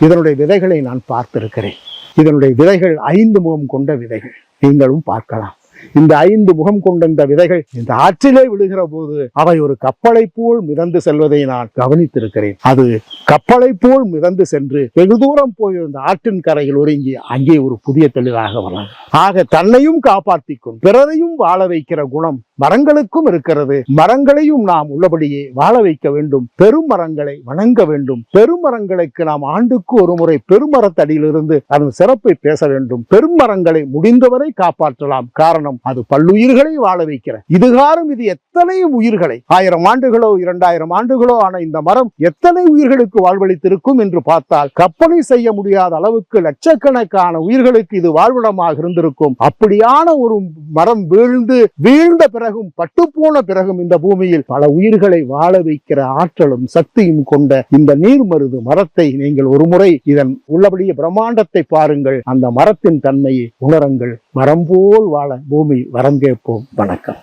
இதனுடைய விதைகளை நான் பார்த்திருக்கிறேன். இதனுடைய விதைகள் ஐந்து முகம் கொண்ட விதைகள். நீங்களும் பார்க்கலாம். இந்த ஐந்து முகம் கொண்ட இந்த விதைகள் இந்த ஆற்றிலே விழுகிற போது அவை ஒரு கப்பலை போல் மிதந்து செல்வதை நான் கவனித்திருக்கிறேன். அது கப்பலை போல் மிதந்து சென்று வெகு தூரம் போய் இந்த ஆற்றின் கரையில் ஒருங்கி அங்கே ஒரு புதிய தெளிவாக வரலாம் ஆக தன்னையும் காப்பாற்றிக்கும் பிறரையும் வாழ வைக்கிற குணம் மரங்களுக்கும் இருக்கிறது. மரங்களையும் நாம் உள்ளபடியே வாழ வைக்க வேண்டும். பெருமரங்களை வணங்க வேண்டும். பெருமரங்களுக்கு நாம் ஆண்டுக்கு ஒரு முறை பெருமரத்தடியிலிருந்து அதன் சிறப்பை பேச வேண்டும். பெருமரங்களை முடிந்தவரை காப்பாற்றலாம். காரணம் அது பல்லுயிர்களை வாழ வைக்கிற. இதுகாரும் இது எத்தனை உயிர்களை? ஆயிரம் ஆண்டுகளோ இரண்டாயிரம் ஆண்டுகளோ ஆன இந்த மரம் எத்தனை உயிர்களுக்கு வாழ்வளித்திருக்கும் என்று பார்த்தால் கற்பனை செய்ய முடியாத அளவுக்கு லட்சக்கணக்கான உயிர்களுக்கு இது வாழ்விடமாக இருந்திருக்கும். அப்படியான ஒரு மரம் வீழ்ந்து வீழ்ந்த பிறகும் பட்டுப்போன பிறகும் இந்த பூமியில் பல உயிர்களை வாழ வைக்கிற ஆற்றலும் சக்தியும் கொண்ட இந்த நீர்மருது மரத்தை நீங்கள் ஒரு முறை இதன் உள்ளபடியே பிரம்மாண்டத்தை பாருங்கள். அந்த மரத்தின் தன்மையை உணருங்கள். மரம் போல் வாழ பூமி வரம் கேட்போம். வணக்கம்.